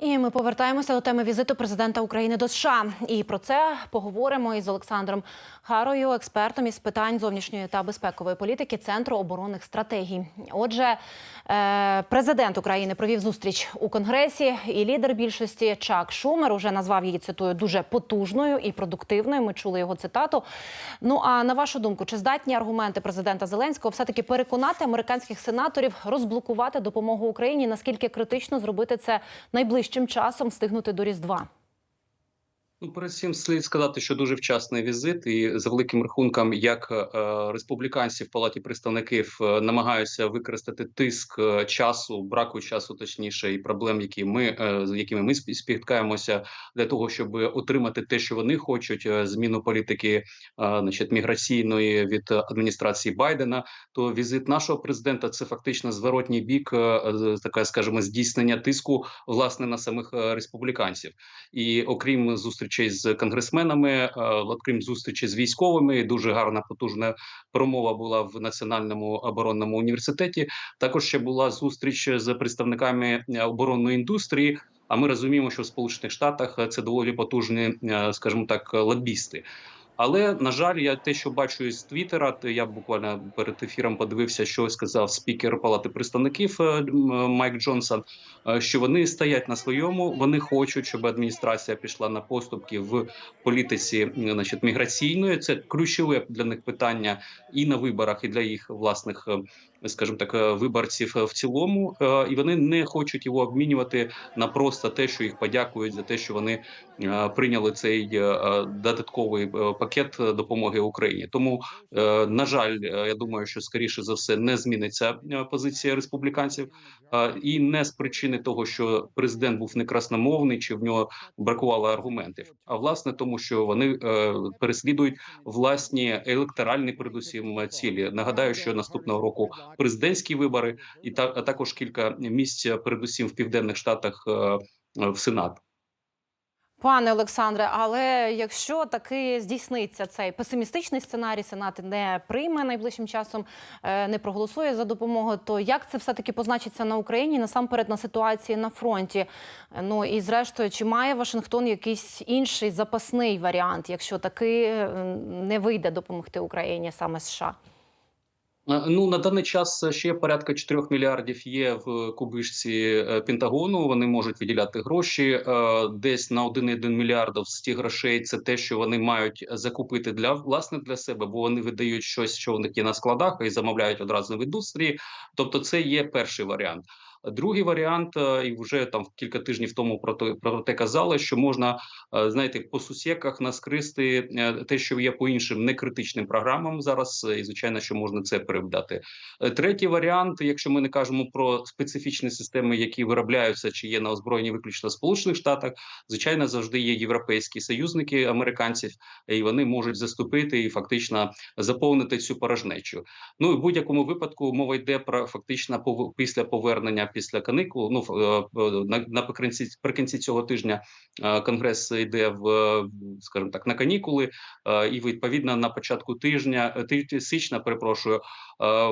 І ми повертаємося до теми візиту президента України до США. І про це поговоримо із Олександром Харою, експертом із питань зовнішньої та безпекової політики Центру оборонних стратегій. Отже, е, президент України провів зустріч у Конгресі, і лідер більшості Чак Шумер уже назвав її цитую дуже потужною і продуктивною. Ми чули його цитату. Ну а на вашу думку, чи здатні аргументи президента Зеленського все таки переконати американських сенаторів розблокувати допомогу Україні? Наскільки критично зробити це найближчим часом, встигнути до Різдва? Ну, перед цим слід сказати, що дуже вчасний візит, і за великим рахунком, як е, республіканці в палаті представників е, намагаються використати тиск е, часу, браку часу, точніше, і проблем, які ми е, з якими ми спі- спіткаємося, для того, щоб отримати те, що вони хочуть, е, зміну політики, е, значить, міграційної від адміністрації Байдена. То візит нашого президента це фактично зворотній бік, е, така, скажімо, здійснення тиску власне на самих е, республіканців. І окрім зустрічей з конгресменами, е, окрім зустрічі з військовими, дуже гарна потужна промова була в національному оборонному університеті. Також ще була зустріч з представниками е, оборонної індустрії. А ми розуміємо, що в Сполучених Штатах е, це доволі потужні, скажімо так, лобісти. Але на жаль, я те, що бачу із Твіттера, я буквально перед ефіром подивився, що сказав спікер Палати представників е, Майк Джонсон. е, Що вони стоять на своєму, вони хочуть, щоб адміністрація пішла на поступки в політиці, значить, міграційної. Це ключове для них питання і на виборах, і для їх власних, е, скажімо так, е, виборців е, в цілому. Е, І вони не хочуть його обмінювати на просто те, що їх подякують за те, що вони е, прийняли цей е, е, додатковий е, пакет е, допомоги Україні. Тому, е, на жаль, е, я думаю, що скоріше за все не зміниться позиція республіканців, і не з причини того, що президент був не красномовний, чи в нього бракувало аргументів, а власне тому, що вони переслідують власні електоральні, передусім цілі. Нагадаю, що наступного року президентські вибори, і та також кілька місць, передусім в південних штатах в Сенат. Пане Олександре, але якщо таки здійсниться цей песимістичний сценарій, Сенат не прийме найближчим часом, е, не проголосує за допомогу, то як це все таки позначиться на Україні насамперед на ситуації на фронті? Ну і зрештою, чи має Вашингтон якийсь інший запасний варіант, якщо таки е, не вийде допомогти Україні саме США? Е, Ну на даний час ще порядка 4 мільярдів є в кубишці е, Пентагону. Вони можуть виділяти гроші е, десь на 1,1 мільярдів з тих грошей. Це те, що вони мають закупити для власне для себе, бо вони видають щось, що в них є на складах, і замовляють одразу в індустрії. Тобто, це є перший варіант. Другий варіант, е, і вже там кілька тижнів тому про те, про те казали, що можна е, знаєте, по сусіках наскристи е, те, що є по іншим некритичним програмам зараз, і звичайно, що можна це перевдати. Третій варіант, якщо ми не кажемо про специфічні системи, які виробляються чи є на озброєнні виключно в Сполучених Штатах, звичайно, завжди є європейські союзники американців, і вони можуть заступити і фактично заповнити цю порожнечу. Ну і в будь-якому випадку мова йде про фактично після повернення після каникул. Ну е, на наприкінці прикінці цього тижня е, конгрес йде в скажімо так на канікули, е, і відповідно на початку тижня січня, перепрошую,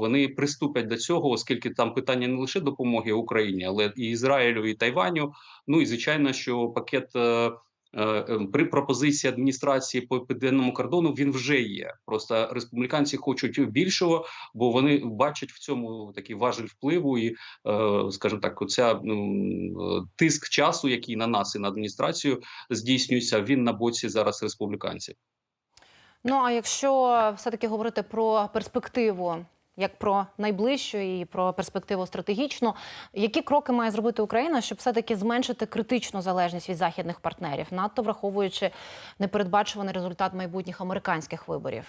вони приступять до цього, оскільки там питання не лише допомоги Україні, але і Ізраїлю, і Тайваню. Ну і звичайно, що пакет. Е, е, При пропозиції адміністрації по південному кордону він вже є. Просто республіканці хочуть більшого, бо вони бачать в цьому такий важель впливу, і, е, скажімо так, оця ну, тиск часу, який на нас і на адміністрацію здійснюється, він на боці зараз республіканців. Ну а якщо все-таки говорити про перспективу, як про найближчу і про перспективу стратегічну, які кроки має зробити Україна, щоб все-таки зменшити критичну залежність від західних партнерів, надто враховуючи непередбачуваний результат майбутніх американських виборів?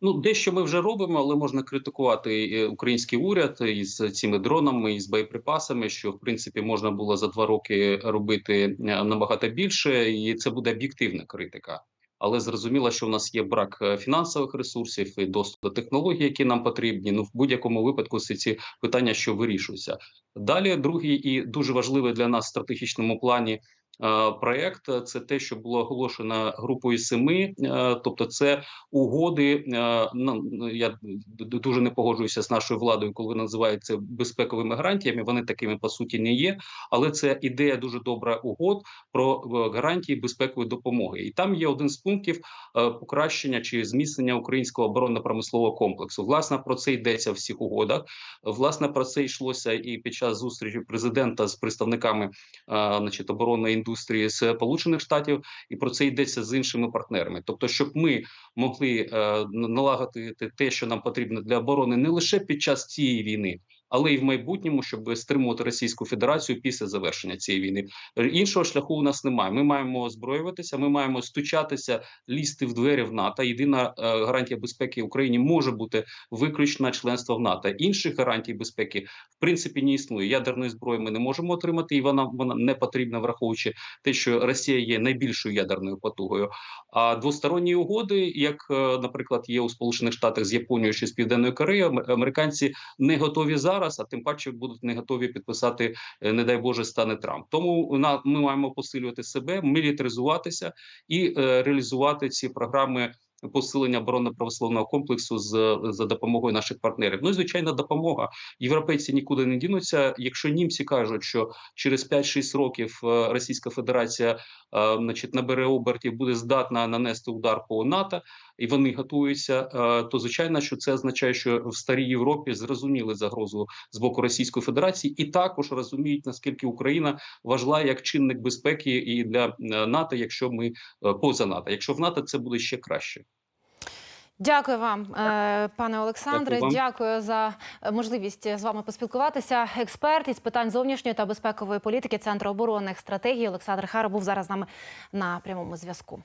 Ну, дещо ми вже робимо, але можна критикувати е, український уряд із цими дронами, із боєприпасами, що в принципі можна було за два роки робити е, набагато більше, і це буде об'єктивна критика. Але зрозуміло, що в нас є брак е, фінансових ресурсів і доступ до технологій, які нам потрібні. Ну в будь-якому випадку всі ці питання, що вирішуються. Далі другий і дуже важливий для нас в стратегічному плані проект. Це те, що було оголошено групою семи, е, тобто це угоди. е, ну, я дуже не погоджуюся з нашою владою, коли називають це безпековими гарантіями. Вони такими по суті не є, але це ідея дуже добра угод про е, гарантії безпекової допомоги. І там є один з пунктів е, покращення чи зміцнення українського оборонно-промислового комплексу. Власне про це йдеться в всіх угодах. Власне про це йшлося і під час зустрічі президента з представниками, е, значить, оборонної індустрії Сполучених Штатів, і про це йдеться з іншими партнерами. Тобто, щоб ми могли е, налагодити те, що нам потрібно для оборони, не лише під час цієї війни. Але й в майбутньому, щоб стримувати Російську Федерацію після завершення цієї війни, іншого шляху у нас немає. Ми маємо озброюватися, ми маємо стучатися, лізти в двері в НАТО. Єдина е, гарантія безпеки Україні може бути виключно членство в НАТО. Інших гарантій безпеки в принципі не існує. Ядерної зброї ми не можемо отримати, і вона вона не потрібна, враховуючи те, що Росія є найбільшою ядерною потугою. А двосторонні угоди, як, е, наприклад, є у Сполучених Штатах з Японією чи з Південною Кореєю, американці не готові зараз, а тим паче будуть не готові підписати, е, не дай Боже, стане Трамп. Тому ми маємо посилювати себе, мілітаризуватися і е, реалізувати ці програми. Посилення оборонно-правословного комплексу з за допомогою наших партнерів. Ну і звичайно, допомога. Європейці нікуди не дінуться. Якщо німці кажуть, що через 5-6 років е, Російська Федерація значить, набере обертів, буде здатна нанести удар по НАТО, і вони готуються, е, то звичайно, що це означає, що в старій Європі зрозуміли загрозу з боку Російської Федерації, і також розуміють наскільки Україна важлива як чинник безпеки і для е, НАТО, якщо ми е, поза НАТО. Якщо в НАТО це буде ще краще. Дякую вам, пане Олександре. Дякую Дякую, за можливість з вами поспілкуватися. Експерт із питань зовнішньої та безпекової політики Центру оборонних стратегій Олександр Хара був зараз з нами на прямому зв'язку.